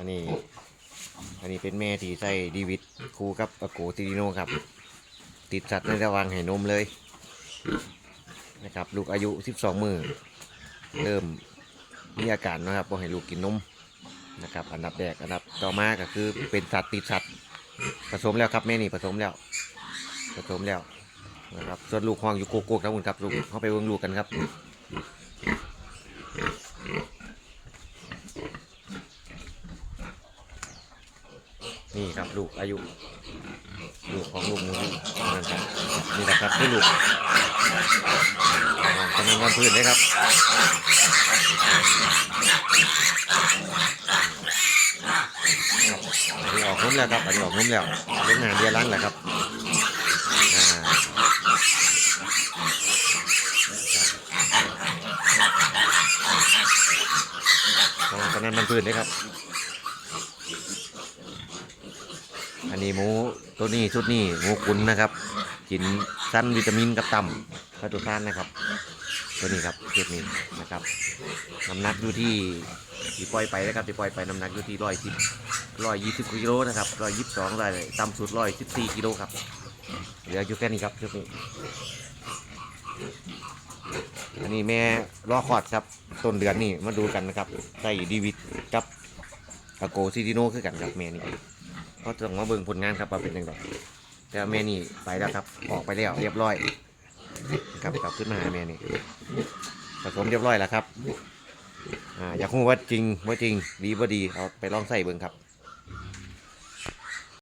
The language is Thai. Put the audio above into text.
อันนี้ อันนี้เป็นแม่ที่ใส่ดีวิดคู่กับอโกติดิโนครับ ติดสัตว์ในระหว่างให้นมเลยนะครับ ลูกอายุ 12 มือเริ่มมีอาการนะครับพอให้ลูกกินนมนะครับ อันดับแรกอันดับต่อมาก็คือเป็นสัตว์ติดสัตว์ผสมแล้วครับแม่นี่ผสมแล้วผสมแล้วนะครับส่วนลูกห้องอยู่โกโก้ครับคุณครับลูกเข้าไปเบิ่งลูกกันครับ นี่ครับลูกอายุ ลูกของลูกหมูนั่นครับนี่แหละครับคือลูกกำลังวันพื้นเลยครับอันนี้ออกนุ่มแล้วครับอันนี้ออกนุ่มแล้วเล่นงานเดียร์ล้างแหละครับอ่าครับกำลังวันพื้นเลยครับ อันนี้หมูตัวนี้ชุดนี้หมูกุนนะครับกินสั้นวิตามินกับต่ำคาโตซานนะครับ ตัวนี้ครับชุดนี้นะครับน้ำหนักอยู่ที่ที่ปล่อยไปนะครับที่ปล่อยไปน้ำหนักอยู่ที่ร้อยสิบร้อยยี่สิบกิโลนะครับร้อยยี่สิบสองร้อยต่ำสุดร้อยสิบสี่กิโลครับเหลืออยู่แค่นี้ครับชุดนี้อันนี้แม่รอคอดครับต้นเดือนนี่มาดูกันนะครับใส่ดีวิดกับอาโกซิติโนคือกันครับแม่นี่ เขาต้องมาเบิ่งผลงานครับว่าเป็นยังไงแต่แม่นี่ไปแล้วครับ ออกไปแล้วเรียบร้อยครับกลับขึ้นมาหาแม่นี่ผสมเรียบร้อยแล้วครับ อ่าอยากรู้ว่าจริงว่าจริง ดีว่าดีเอาไปลองใส่เบิ่งครับ